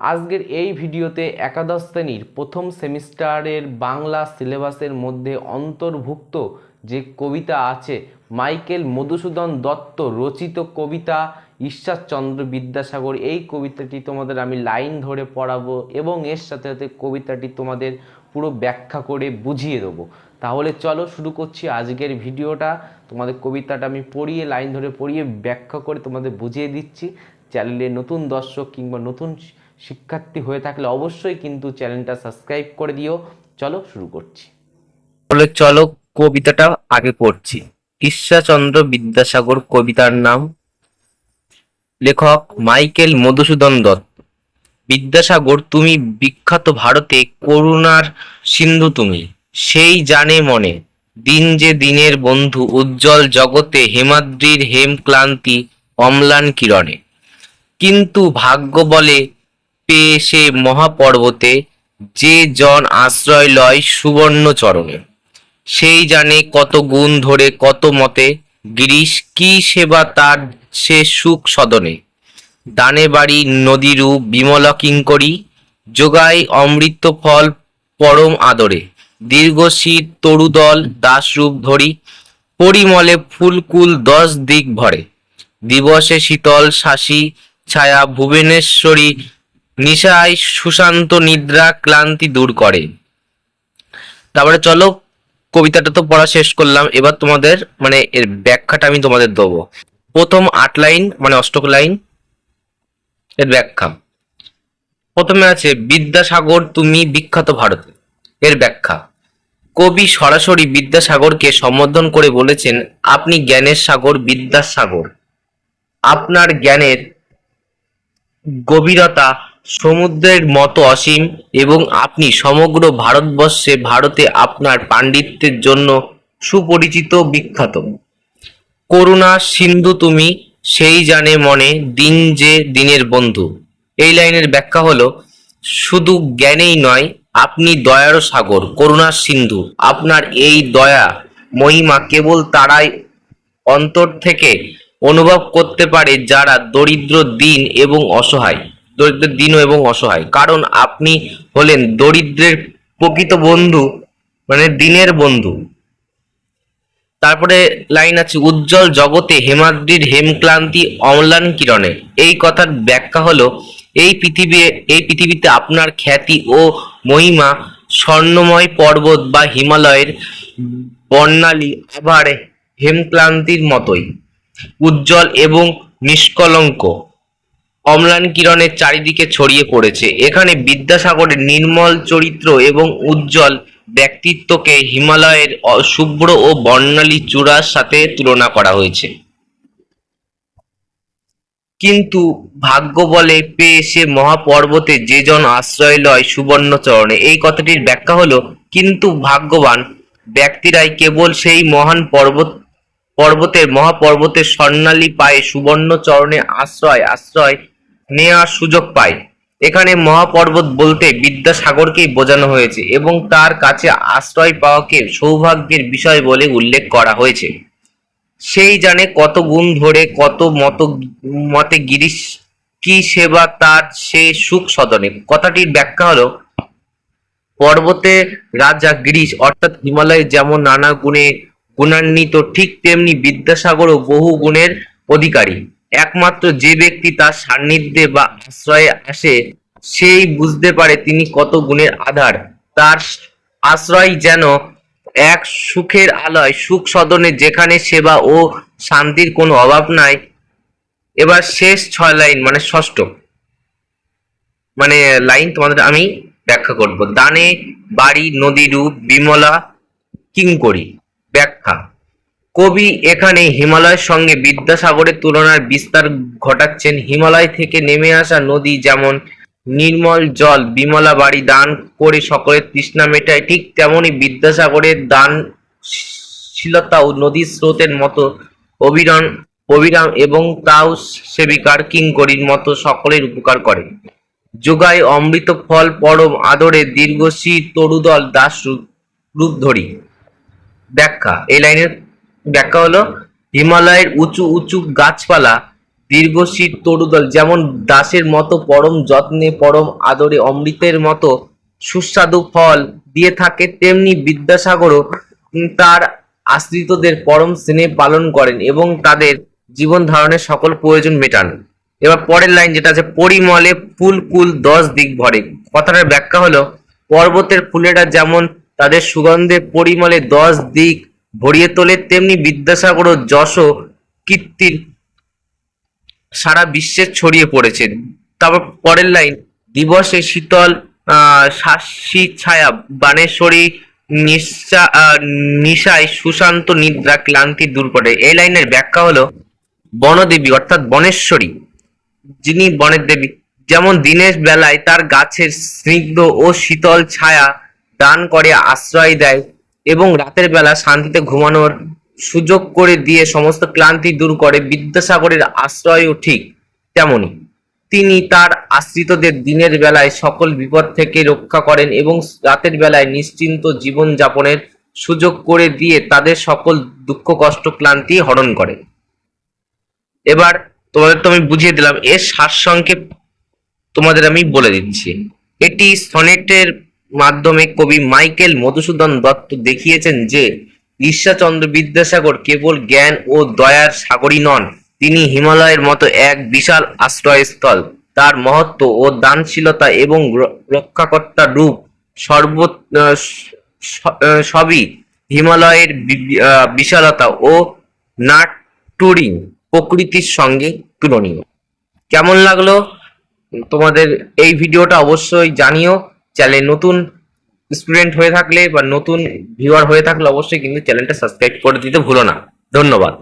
আজকের এই ভিডিওতে একাদশ শ্রেণির প্রথম সেমিস্টারের বাংলা সিলেবাসের মধ্যে অন্তর্ভুক্ত যে কবিতা আছে, মাইকেল মধুসূদন দত্ত রচিত কবিতা ঈশ্বরচন্দ্র বিদ্যাসাগর। এই কবিতাটি তোমাদের আমি লাইন ধরে পড়াবো এবং এর সাথে সাথে কবিতাটি তোমাদের পুরো ব্যাখ্যা করে বুঝিয়ে দেবো। তাহলে চলো শুরু করছি আজকের ভিডিওটা। তোমাদের কবিতাটা আমি পড়িয়ে, লাইন ধরে পড়িয়ে ব্যাখ্যা করে তোমাদের বুঝিয়ে দিচ্ছি। চ্যানেলে নতুন দর্শক কিংবা নতুন শিক্ষার্থী হয়ে থাকলে অবশ্যই কিন্তু চ্যানেলটা সাবস্ক্রাইব করে দিও। চলো শুরু করছি। তাহলে চলো কবিতাটা আগে পড়ছি। ঈশ্বরচন্দ্র বিদ্যাসাগর কবিতার নাম, লেখক মাইকেল মধুসূদন দত্ত। বিদ্যাসাগর, তুমি বিখ্যাত ভারতে, করুণার সিন্ধু তুমি। সেই জানে মনে, দিন যে দিনের বন্ধু, উজ্জ্বল জগতে হেমাদ্রির হেম ক্লান্তি অম্লান কিরণে। কিন্তু ভাগ্য বলে পেয়ে সে মহাপর্বতে যে জন আশ্রয় লয় সুবর্ণ চরণে সেই জানে কত গুণ ধরে কত মতে, গিরিশ কি সেবা তার সে সুখ সদনে। দানে বাড়ি নদীরু বিমলা কিঙ্করি যোগায় অমৃত ফল পরম আদরে। দীর্ঘশীর তরুদল দাসরূপ ধরি, পরিমলে ফুলকুল দশ দিক ভরে। দিবসে শীতল শাসী ছায়া ভুবনেশ্বরী নিশায় সুশান্ত নিদ্রা ক্লান্তি দূর করে। তারপরে চলো, কবিতাটা তো পড়া শেষ করলাম। এবার তোমাদের মানে এর ব্যাখ্যাটা আমি তোমাদের দেবো। প্রথম আট লাইন মানে অষ্টক লাইন, এর ব্যাখ্যা। প্রথমে আছে, বিদ্যাসাগর তুমি বিখ্যাত ভারতে। এর ব্যাখ্যা, কবি সরাসরি বিদ্যাসাগরকে সম্বোধন করে বলেছেন, আপনি জ্ঞানের সাগর, বিদ্যাসাগর। আপনার জ্ঞানের গভীরতা সমুদ্রের মতো অসীম এবং আপনি সমগ্র ভারতবর্ষে ভারতে আপনার পাণ্ডিত্যের জন্য সুপরিচিত বিখ্যাত। করুণা সিন্ধু তুমি, সেই জানে মনে দিন যে দিনের বন্ধু। এই লাইনের ব্যাখ্যা হলো, শুধু জ্ঞানেই নয়, আপনি দয়ারও সাগর করুণার সিন্ধু। আপনার এই দয়া, মহিমা কেবল তারাই অন্তর থেকে অনুভব করতে পারে যারা দরিদ্র, দিন এবং অসহায়। দরিদ্রের দিন এবং অসহায়। কারণ আপনি হলেন দরিদ্রের প্রকৃত বন্ধু মানে দিনের বন্ধু। তারপরে লাইন আছে, উজ্জ্বল জগতে হেমাদ্রির হেমক্লান্তি অম্লান কিরণে। এই কথার ব্যাখ্যা হলো, এই পৃথিবী, এই পৃথিবীতে আপনার খ্যাতি ও মহিমা স্বর্ণময় পর্বত বা হিমালয়ের বর্ণালী আবার হেমক্লান্তির মতোই। উজ্জ্বল এবং নিষ্কলঙ্ক। অম্লান কিরণের চারিদিকে ছড়িয়ে পড়েছে। এখানে বিদ্যাসাগরের নির্মল চরিত্র এবং উজ্জ্বল ব্যক্তিত্বকে হিমালয়ের শুভ্র ও বর্ণালী চূড়ার সাথে তুলনা করা হয়েছে। কিন্তু ভাগ্য বলে পেয়ে সে মহাপর্বতে যে জন আশ্রয় লয় সুবর্ণ চরণে এই কথাটির ব্যাখ্যা হলো, কিন্তু ভাগ্যবান ব্যক্তিরাই কেবল সেই মহান পর্বত, পর্বতের মহাপর্বতের স্বর্ণালী পায়ে সুবর্ণ চরণে আশ্রয় আশ্রয় নেওয়ার সুযোগ পায়। এখানে মহাপর্বত বলতে বিদ্যাসাগরকেই বোঝানো হয়েছে এবং তার কাছে আশ্রয় পাওয়াকে সৌভাগ্যের বিষয় বলে উল্লেখ করা হয়েছে। সেই জানে কত গুণ ধরে, কত মত, মতে গিরিশ কি সেবা তার সে সুখ সদনে। কথাটির ব্যাখ্যা হলো, পর্বতে রাজা গিরিশ অর্থাৎ হিমালয় যেমন নানা গুণে গুণান্বিত, ঠিক তেমনি বিদ্যাসাগরও বহু গুণের অধিকারী। একমাত্র যে ব্যক্তি তার সান্নিধ্যে বা আশ্রয়ে আসে, সেই বুঝতে পারে তিনি কত গুণের আধার। তার আশ্রয় যেন এক সুখের আলয়, সুখ সদনে যেখানে সেবা ও শান্তির কোনো অভাব নাই। এবার শেষ ছয় লাইন মানে ষষ্ঠ। মানে লাইন তোমাদের আমি ব্যাখ্যা করব। দানে, বাড়ি, নদী রূপ, বিমলা, কিঙ্করি। ব্যাখ্যা। কবি এখানে হিমালয়ের সঙ্গে বিদ্যাসাগরের তুলনার বিস্তার ঘটাচ্ছেন। হিমালয় থেকে নেমে আসা নদী যেমন নির্মল জল, বিমলা বাড়ি দান করে সকলের তৃষ্ণা মেটায়, ঠিক তেমনি বিদ্যাসাগরের দানশীলতাও নদীর স্রোতের মতো অবিরাম অবিরাম এবং তাও সেবিকার কিঙ্করির মতো সকলের উপকার করে। যোগায় অমৃত ফল, পরম আদরে দীর্ঘশী তরুদল দাস রূপ- ধরি। ব্যাখ্যা, এই লাইনের ব্যাখ্যা হলো, হিমালয়ের উঁচু উঁচু গাছপালা দীর্ঘশীর তরুদল, যেমন দাসের মতো পরম যত্নে, পরম আদরে অমৃতের মতো সুস্বাদু ফল দিয়ে থাকে, তেমনি বিদ্যাসাগরও তার আশ্রিতদের পরম স্নেহ পালন করেন এবং তাদের জীবন ধারণের সকল প্রয়োজন মেটান। এবার পরের লাইন যেটা আছে, পরিমলে ফুল কুল দশ দিক ভরে। কথাটার ব্যাখ্যা হলো, পর্বতের ফুলেরা যেমন তাদের সুগন্ধে পরিমলে দশ দিক ভরিয়ে তোলে, তেমনি বিদ্যাসাগর ও যশ কীর্তির সারা বিশ্বে ছড়িয়ে পড়েছেন। তারপর পরের লাইন, দিবসে শীতল শাসি ছায়া, বানেশ্বরী নিশা নিশায় সুশান্ত নিদ্রা, ক্লান্তি দূর করে। এই লাইনের ব্যাখ্যা হলো বনদেবী, অর্থাৎ বনেশ্বরী, যিনি বনের দেবী। যেমন দিনের বেলায় তার গাছের স্নিগ্ধ ও শীতল ছায়া দান করে, আশ্রয় দেয় এবং রাতের বেলা শান্তিতে ঘুমানোর সুযোগ করে দিয়ে সমস্ত ক্লান্তি দূর করে বিদ্যাসাগরের আশ্রয়ও ঠিক তেমনি তিনি তার আশ্রিতদের দিনের বেলায় সকল বিপদ থেকে রক্ষা করেন এবং রাতের বেলায় নিশ্চিন্ত জীবন যাপনের সুযোগ করে দিয়ে তাদের সকল দুঃখ, কষ্ট, ক্লান্তি হরণ করেন। এবার তোমাদের তো আমি বুঝিয়ে দিলাম, এর সারসংক্ষেপ তোমাদের আমি বলে দিচ্ছি। এটি সনেটের মাধ্যমে কবি মাইকেল মধুসূদন দত্ত দেখিয়েছেন যে ঈশ্বরচন্দ্র বিদ্যাসাগর কেবল জ্ঞান ও দয়ার সাগরই নন, তিনি হিমালয়ের মতো এক বিশাল আশ্রয়স্থল। তার মহত্ব ও দানশীলতা এবং র- রক্ষাকর্তার রূপ সর্ব সবই হিমালয়ের বিশালতা ও নাটুরিং প্রকৃতির সঙ্গে তুলনীয়। কেমন লাগল? তোমাদের এই ভিডিওটা অবশ্যই জানিও। চ্যানেলে নতুন স্টুডেন্ট হয়ে থাকলে বা নতুন ভিউয়ার হয়ে থাকলে অবশ্যই কিন্তু চ্যানেলটা সাবস্ক্রাইব করে দিতে ভুলো না। ধন্যবাদ।